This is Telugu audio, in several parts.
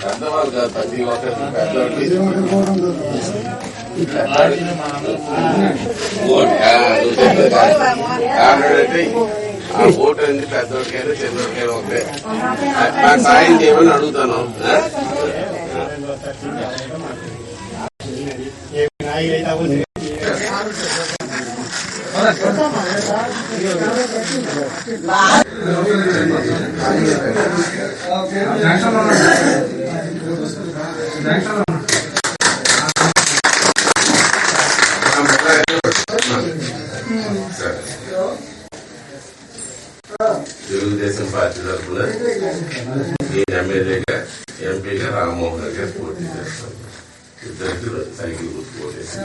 పెద్దవాళ్ళు కాదు ప్రతి ఒక్కరికి పెద్దవాళ్ళకి ఓటు ఆ, ఓటు అనేది పెద్దోడికైనా చిన్నోడికైనా ఒకటే నాకు సాయం చేయమని అడుగుతాను తెలుగుదేశం పార్టీ తరఫున ఈ ఎమ్మెల్యేగా ఎంపీగా రామ్మోహన్ రెడ్డి గారు పోటీ చేస్తారు ఇద్దరికి సైకిల్ గుర్తు పోటేసి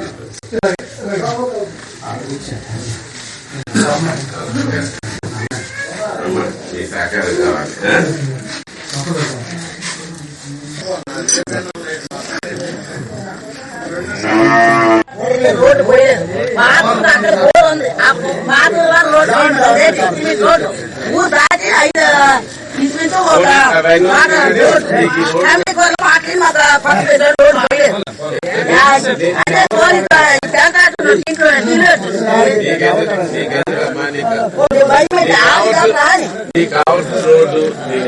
రోడ్డు పోయేది బాత్రూమ్ అక్కడ రోడ్డు ఉంది ఆ బాత్రూమ్ వల్ల రోడ్డు ఉంది. అదే ఇంచుమించు రోడ్డు ఊరు దాటి ఐదు ఇంచుమించు ఒక మాట రోడ్డు ఫ్యామిలీ కోసం పార్టీ మాకు పక్కన పెట్టిన రోడ్డు పోయేది అదే రోడ్డు నీకు కావాల్సిన రోడ్డు నేను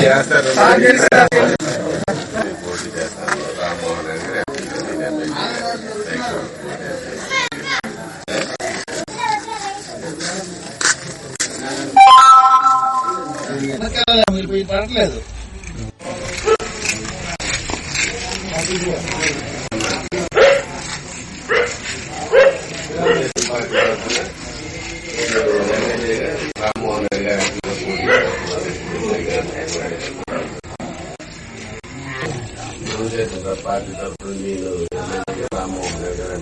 వేయిస్తాను నా మీద చేస్తాను పోటీ చేస్తాను రామ్మోహన్ రెడ్డి గారు తెలుగుదేశం పార్టీ తరఫున నేను ఎమ్మెల్యేగా రామ్మోహన్ రెడ్డి గారు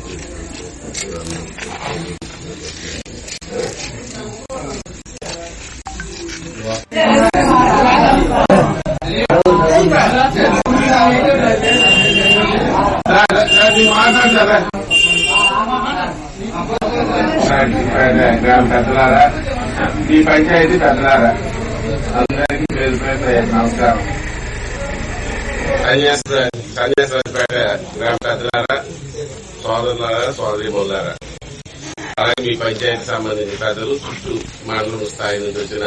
పెద్దలారా? మీ పంచాయతీ పెద్దలారా? అందరికీ పేరు పేరు నమస్కారం. కన్యాశ్వర గ్రామ పెద్దలారా సోదరులారా సోదరి మొల్లారా అలాగే మీ పంచాయతీ సంబంధించిన పెద్దలు చుట్టూ మండలం స్థాయి నుంచి వచ్చిన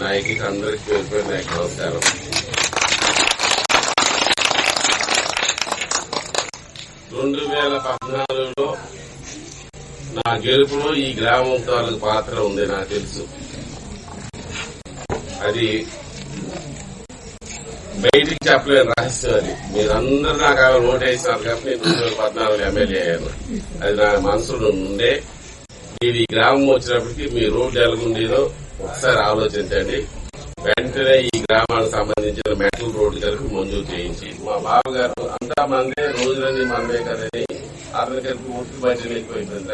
నాయకులకి అందరికీ పేరు పేరు నాయకు నమస్కారం. రెండు వేల పద్నాలుగులో నా గెలుపులో ఈ గ్రామం తాలూకు పాత్ర ఉంది నాకు తెలుసు. అది బయటికి చెప్పలేని రహస్యం అది. మీరందరూ నాకు ఆ ఓటు కాబట్టి నేను రెండు వేల పద్నాలుగు ఎమ్మెల్యే అయ్యాను. అది నా మనసులో ఉండే. మీరు ఈ గ్రామం వచ్చినప్పటికీ మీ రోడ్డు ఎలాగుండేదో ఒకసారి ఆలోచించండి. వెంటనే ఈ గ్రామానికి సంబంధించిన మెటల్ రోడ్డు కలిపి మంజూరు చేయించి. మా బావగారు అంతా మందే రోజులన్నీ మనమే కదని అతని కలిపి ఒట్టి బడ్జెట్ ఎక్కువైపోయింది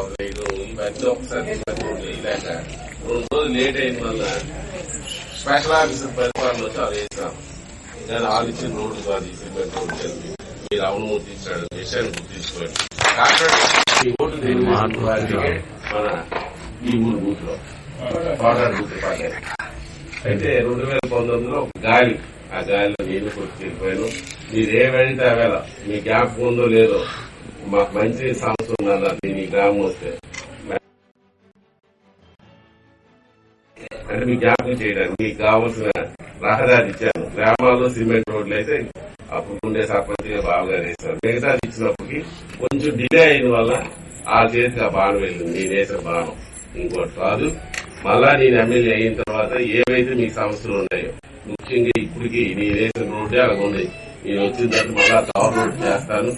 లక్ష్మీ పొడవు ఇవన్నీ ఒకసారి ఇవన్నీ రెండు రోజులు లేట్ అయిన వల్ల స్పెషల్ ఆఫీసర్ పరిపాలన వచ్చి అది వేసాం నేను వాళ్ళు రోడ్డు కాదు ఈ మీరు అవును గుర్తించాడు విషయాన్ని గుర్తించుకోండి కాకపోతే ఈ ఓటు దేని వారికి మన ఈ ఊరు బూత్లో కోటాడు బూత్ అయితే రెండు వేల పంతొమ్మిదిలో ఒక గాలి ఆ గాలిలో నేను కొట్టుకెళ్ళిపోయాను మీరు ఏ వెళ్తే ఆ వేళ మీ గ్యాప్ ఉందో లేదో మాకు మంచి సంస్థ ఉందన్నారు దీని గ్రామం వస్తే అంటే మీకు జ్ఞాపకం చేయడానికి మీకు కావాల్సిన రహదారి ఇచ్చాను గ్రామాల్లో సిమెంట్ రోడ్లు అయితే అప్పుడు ఉండే సర్పంచ్ బాగా వేస్తారు మిగతాది ఇచ్చినప్పటికీ కొంచెం డిలే అయిన వల్ల ఆ చేతికి ఆ బాణం వెళ్ళింది నేను వేసిన బాణం ఇంకోటి కాదు మళ్ళా నేను ఎమ్మెల్యే అయిన తర్వాత ఏవైతే మీకు సమస్యలు ఉన్నాయో ముఖ్యంగా ఇప్పటికి నేను వేసిన రోడ్డే అలాగ ఉన్నాయి నేను వచ్చిన తర్వాత మళ్ళా కవర్ రోడ్ చేస్తాను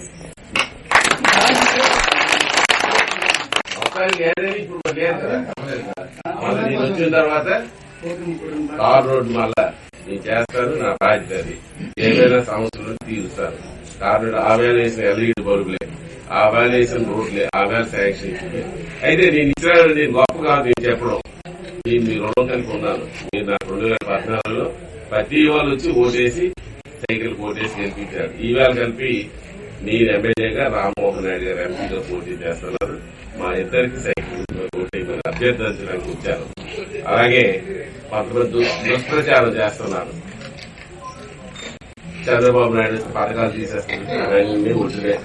మొత్తానికి లేదని ఇప్పుడు లేదు కదా? నేను వచ్చిన తర్వాత తార్ రోడ్ మళ్ళా నేను చేస్తాను నా బాధ్యత అది. ఏమైనా సమస్యలు తీరుస్తాను కాబట్టి ఆ వేల వేసిన ఎల్ఈడి బల్బులే ఆ వేల వేసిన రోడ్లే ఆ వేల శాంక్షన్ అయితే నేను ఇచ్చిన నేను గొప్ప కాదు నేను చెప్పడం. నేను మీ రుణం కలిపి ఉన్నాను. మీరు నాకు రెండు వేల పద్నాలుగులో ప్రతి వాళ్ళు వచ్చి ఓటేసి సైకిల్ ఓటేసి గెలిపించారు. ఈవేళ కలిపి నేను ఎమ్మెల్యేగా రామ్మోహన్ నాయుడు గారు ఎంపీగా పోటీ చేస్తున్నారు. మా ఇద్దరికి సైకిల్ అభ్యర్థించడానికి వచ్చారు అలాగే కొంతమంది దుష్ప్రచారం చేస్తున్నారు. చంద్రబాబు నాయుడు పథకాలు తీసేస్తున్నారు. అన్ని ఒడ్డునే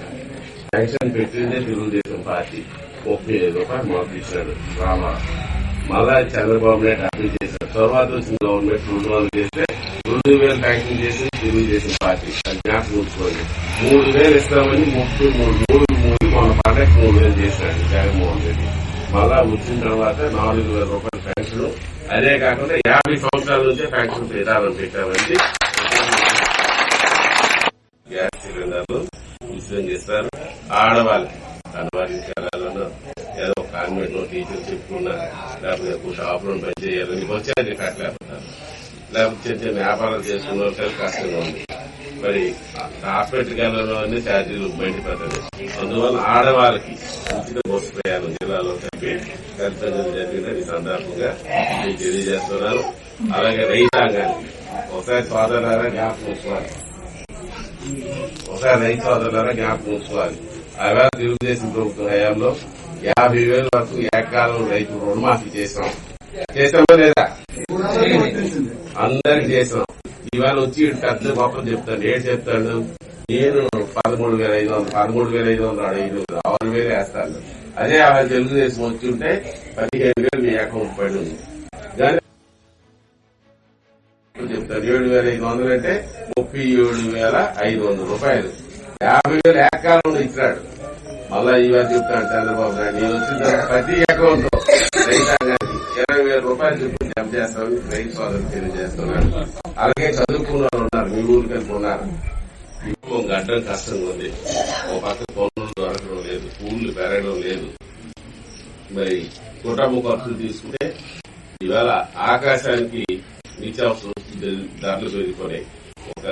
పెన్షన్ పెట్టిందే తెలుగుదేశం పార్టీ. ముప్పై ఐదు రూపాయలు మాకు ఇచ్చాడు. రామా. మళ్ళా చంద్రబాబు నాయుడు అభివృద్ధి తర్వాత వచ్చిన గవర్నమెంట్ రెండు వందలు చేస్తే రెండు వేలు పెన్షన్ చేసి తెలుగుదేశం పార్టీ. జ్ఞాపకం ఉంచుకోండి. మూడు వేలు ఇస్తామని ముప్పై మూడు మూడు మూడు మన పండగ మూడు వేలు చేశాడు జగన్మోహన్ రెడ్డి. మళ్ళా వచ్చిన తర్వాత నాలుగు వేల రూపాయల పెన్షన్. అదే కాకుండా యాభై సంవత్సరాల నుంచే పెన్షన్ విధానం పెట్టామండి. గ్యాస్ సిలిండర్లు ఉచితం చేస్తారు. ఆడవాళ్ళు కనవారి వెళ్ళాలన్నా ఏదో ఒక టీచర్ చెప్పుకున్నా లేకపోతే ఒక షాప్లో పని చేయాలని వచ్చారు కట్టలేకపోతారు లేకపోతే చిన్న చిన్న వ్యాపారాలు చేసుకున్న వాళ్ళకి కష్టంగా ఉంది. మరి హాస్పిటల్ వెళ్ళడం అన్ని ఛార్జీలు మండిపోతుంది అందువల్ల ఆడవాళ్ళకి ఉచిత బస్సు ప్రయాణం జిల్లాలో చెప్పి కల్పించడం జరిగిందని సందర్భంగా మీకు తెలియజేస్తున్నాను. అలాగే రైతాంగానికి ఒకసారి సోదరులారా జ్ఞాపకం ఉంచుకోవాలి. ఒకసారి రైతు సోదరులారా జ్ఞాపకం ఉంచుకోవాలి. అవేళ తెలుగుదేశం ప్రభుత్వ హయాంలో యాభై వేల వరకు ఏకాలం రైతు రుణమాఫీ చేసాం చేసామా లేదా? అందరికి చేసాం ఇవాళ వచ్చి ఈడు పెద్ద గొప్ప చెప్తాడు ఏడు చెప్తాడు. నేను పదమూడు వేల ఐదు వందలు పదమూడు వేల ఐదు వందలు ఐదు ఆరు వేలు వేస్తాను అదే ఆ తెలుగుదేశం వచ్చి ఉంటే పదిహేను వేలు మీ అకౌంట్ పడి ఉంది. కానీ చెప్తాను ఏడు వేల ఐదు వందలు అంటే ముప్పై ఏడు వేల ఐదు వందల రూపాయలు. యాభై వేలు ఏకాలంలో ఇచ్చాడు. మళ్ళా ఇవాళ చెప్తాడు చంద్రబాబు నాయుడు నేను వచ్చిన తర్వాత ప్రతి అకౌంట్లో రైతాంగానికి ఇరవై వేల రూపాయలు చెప్పి జమ చేస్తామని రైతు సోదరులు తెలియజేస్తున్నాను అలాగే చదువుకున్న వాళ్ళు ఉన్నారు. మీ ఊరికి వెళ్ళి ఉన్నారు. ఇప్పుడు గడ్డం కష్టంగా ఉంది. ఒక పక్క పనులు దొరకడం లేదు. పూలు పెరగడం లేదు. మరి కుటుంబ ఖర్చులు తీసుకుంటే ఇవాళ ఆకాశానికి నిత్యావసర ధరలు పెరిగిపోయినాయి ఒక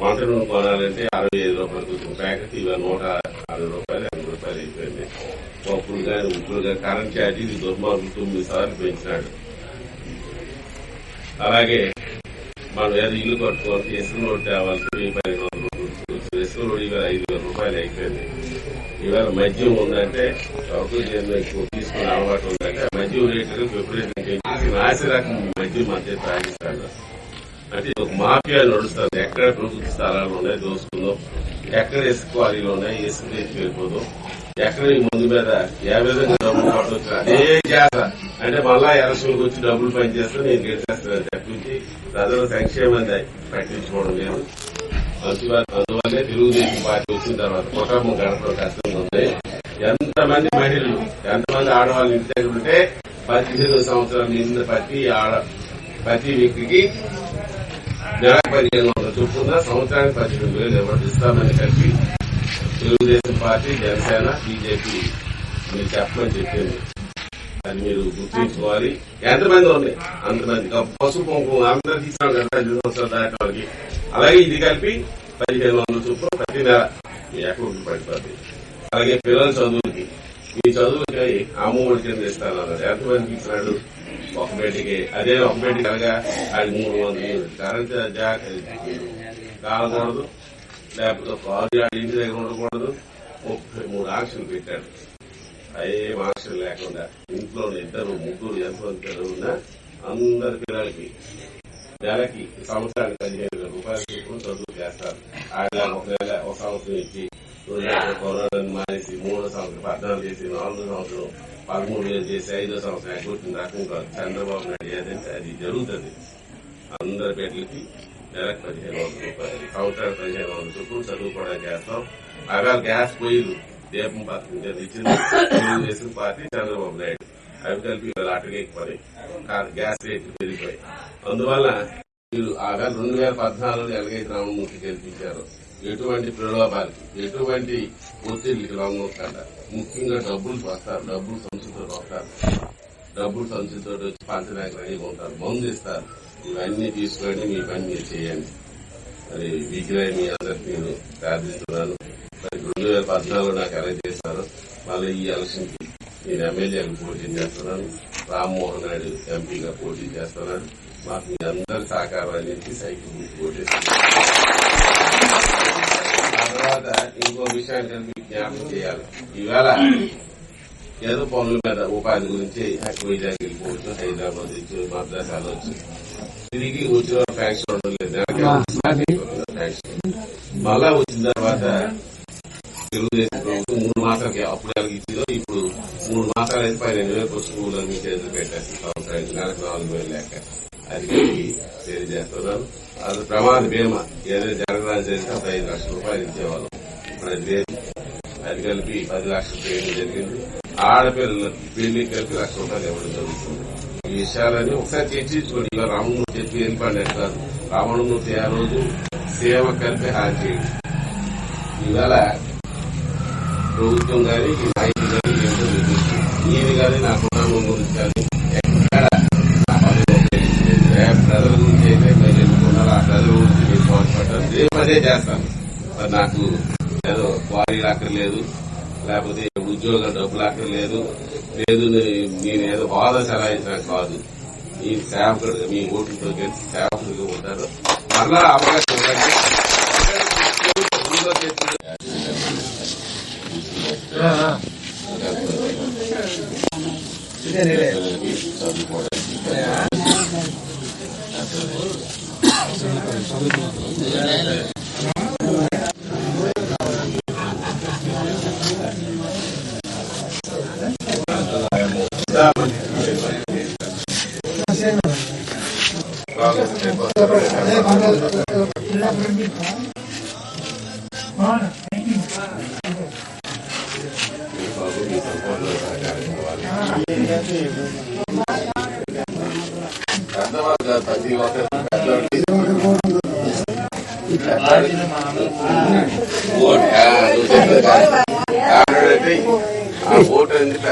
వంట నూనె కొనాలంటే అరవై ఐదు రూపాయలకు వచ్చిన ప్యాకెట్ ఇలా నూట అరవై రూపాయలు ఎనభై రూపాయలు అయిపోయింది. పప్పులు కానీ ఉప్పులు కానీ కరెంట్ ఛార్జీలు దుర్మార్గులు తొమ్మిది సార్లు పెంచినాడు. అలాగే మనం ఏదో ఇల్లు కట్టుకోవాలి ఇసుక రోడ్ తేవాల్సి వెయ్యి పదిహేను వందల రూపాయలు ఇసుక రోడ్ ఇవాళ ఐదు వేల రూపాయలు అయిపోయింది. ఇవాళ మద్యం ఉందంటే ఎవరికి నేను ఎక్కువ తీసుకునే అలవాటు ఉందంటే మద్యం రేట్లు విపరీతంగా పెంచేసి నాసి రకం మద్యం మధ్య తాగిస్తాను అంటే మాఫియా నడుస్తుంది. ఎక్కడ ప్రభుత్వ స్థలాలు ఉన్నాయి దోసుకుందాం ఎక్కడ ఇసుక క్వారీలు ఉన్నాయి ఇసుక తెచ్చి వెళ్ళిపోదాం. ఎక్కడ ఈ ముందు మీద ఏ విధంగా డబ్బులు పట్టవచ్చు అదే చేత. అంటే మళ్ళా ఎలక్షన్కి వచ్చి డబ్బులు పనిచేస్తే నేను గెలిచేస్తాను తప్పించి ప్రజల సంక్షేమాన్ని పట్టించుకోవడం లేదు. అందువల్ల అందువల్లే తెలుగుదేశం పార్టీ వచ్చిన తర్వాత కుటుంబం గడపడం కష్టంగా ఉంది. ఎంతమంది మహిళలు ఎంతమంది ఆడవాళ్ళు ఇంటి దగ్గర ఉంటే పద్దెనిమిది సంవత్సరాల నిండిన ప్రతి ఆడ ప్రతి వ్యక్తికి నెల పదిహేను వందల చొప్పున సంవత్సరానికి పదిహేను వేలు ఎవరు కలిపి తెలుగుదేశం పార్టీ జనసేన బీజేపీ మీరు చెప్పమని చెప్పింది అది మీరు గుర్తించుకోవాలి ఎంతమంది ఉన్నాయి అంతమంది పసుపు కుంకుమ అందరికి ఇచ్చాం కదా ఐదు సంవత్సరాలు దాటి వాళ్ళకి అలాగే ఇది కలిపి పదిహేను వందల చొప్పున ప్రతి నెల మీ అకౌంట్ పడిపోతుంది అలాగే పిల్లల చదువులకి మీ చదువులకి అమ్మఒడి కింద ఇస్తాను అన్నాడు ఎంతమందికి ఇచ్చినాడు ఒక బేటికి అదే ఒక బేటికి అనగా అది మూడు వందలు కరెంట్ జాగ్రత్త కాలకూడదు లేకపోతే కారు ఇంటి దగ్గర ఉండకూడదు ముప్పై మూడు ఆక్షలు పెట్టాడు అయ్యే ఆక్షలు లేకుండా ఇంట్లో ఇద్దరు ముగ్గురు ఎంతమంది ఉన్నా అందరి పిల్లలకి నెలకి సంవత్సరానికి పదిహేను వేల రూపాయలు చదువు చేస్తారు ఆయన ఒక నెల ఒక సంవత్సరం ఇచ్చి మానేసి మూడో సంవత్సరం పద్నాలుగు చేసి నాలుగో సంవత్సరం పదమూడు వేలు చేసి ఐదో సంవత్సరం ఎగ్గొట్టిన రకంగా చంద్రబాబు నాయుడు ఏదంటే అది జరుగుతుంది. అందరి పేర్లకి నెలకు పదిహేను వందల రూపాయలు సంవత్సరాలు పదిహేను వందల చొప్పున చదువుకోవడానికి చేస్తాం. అలా గ్యాస్ పొయ్యిలు దీపం పథకం ఇచ్చింది. తెలుగుదేశం పార్టీ చంద్రబాబు నాయుడు. అవి కలిపి ఇవాళ అటకెక్కిపోయి గ్యాస్ రేట్లు పెరిగిపోయి అందువల్ల మీరు ఆగా రెండు వేల పద్నాలుగులో ఎలాగైతే రామమూర్తి గెలిపించారు ఎటువంటి ప్రలోభాలకి ఎటువంటి ఒత్తిడికి రామమూర్తి అంటారు? ముఖ్యంగా డబ్బులు పడతారు డబ్బులు సంచులతో పడతారు డబ్బులు సంచులతో వచ్చి పంచడానికి రెడీగా ఉంటారు. మందు ఇస్తారు ఇవన్నీ తీసుకోండి మీ పని మీరు చేయండి. మరి విగ్రహం మీ అందరికి నేను ప్రార్థిస్తున్నాను మరి రెండు వేల పద్నాలుగు నాకు అరెస్ట్ చేశారు. మళ్ళీ ఈ ఎలక్షన్కి నేను ఎమ్మెల్యేగా పోటీ చేస్తున్నాను. రామ్మోహన్ నాయుడు ఎంపీగా పోటీ చేస్తున్నాను మాకు మీ అందరి సహకారం అనేది సైకిల్ పోటీ తర్వాత ఇంకో విషయాన్ని కలిపి జ్ఞాపకం చేయాలి. ఈవేళ ఏదో పనుల మీద ఉపాధి గురించి వైజాగ్ వెళ్ళిపోవచ్చు హైదరాబాద్ వచ్చు మద్రాసాలు వచ్చు తిరిగి వచ్చిన ఫ్యాక్షన్ ఉండలేదు మళ్ళా వచ్చిన తర్వాత తెలుగుదేశం ప్రభుత్వం మూడు మాసాలకి అప్పుడు ఇచ్చిందో ఇప్పుడు మూడు మాసాలు అయితే పదిహేను వేలకు స్కూల్ మీ చేతులు పెట్టేసి సంవత్సరానికి నెలకు నాలుగు వేలు లెక్క. అది కలిపి తెలియజేస్తున్నాను అది ప్రమాద బీమా ఆడపిల్లలు పెళ్ళి కలిపి లక్ష రూపాయలు ఇవ్వడం జరుగుతుంది. ఈ విషయాలని ఒకసారి చర్చించుకోండి. ఇలా రామమూర్తి చెప్పి వెళ్ళిపోండి కాదు. రావణమూర్తి ఆ రోజు సేవ కలిపి హాజరు చేయండి ఇవాళ ప్రభుత్వం కానీ ఈ నాయకులు కానీ ఏంటో మీకు నేను కానీ నా కుటుంబం గురించి కానీ ఎక్కడ నా పని ఉపయోగించలేదు ప్రజల గురించి అయితే మీరు ఎన్నుకున్నారు ఆ ప్రజల గురించి మీరు పోరాటం రేపు అదే చేస్తాను. నాకు ఏదో క్వారీ అక్కర్లేదు లేకపోతే ఉద్యోగం డబ్బులు అక్కర్లేదు లేదు. నేను ఏదో హోదా చలాయించడం కాదు. మీ సేవకుడు మీ ఓట్లతో గెలిచి సేవకుడిగా ఉంటారు మరలా అవకాశం ఇవ్వండి. ముందులో da.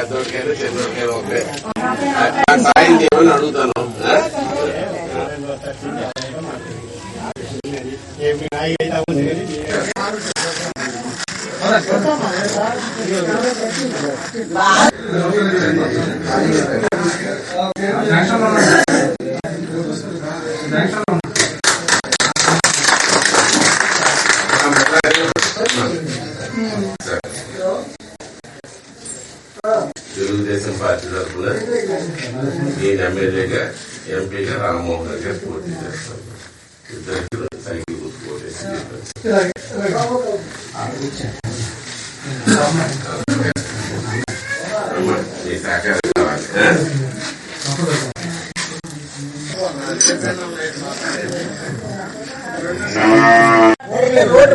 పెద్దోడికైనా చిన్నోడికైనా ఒకటే సాయం చేయమని అడుగుతాను you. తెలుగుదేశం పార్టీ తరఫున నేను ఎమ్మెల్యేగా ఎంపీగా రామ్మోహన్ రెడ్డి గారు పోటీ చేస్తాను ఇద్దరికి సైకిల్ గుర్తు పోటేసి మీ సహకారం కావాలి ఆ? రోడ్డు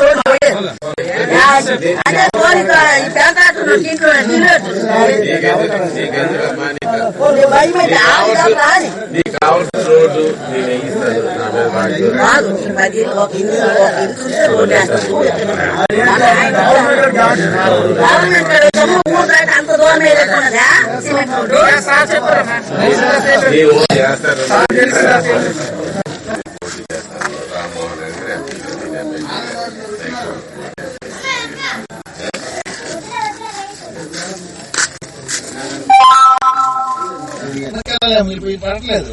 రోడ్డు పోయేది అదే కోరిక ఈ పేకాటు ఇంట్లో తినట్టు నీకెందుకు నీకెందుకు అమ్మా నీకు భయం అయితే ఆవిడ రాని నీకు కావాల్సిన రోడ్డు నేను వేయిస్తాను నా మీరు పోయి పడట్లేదు.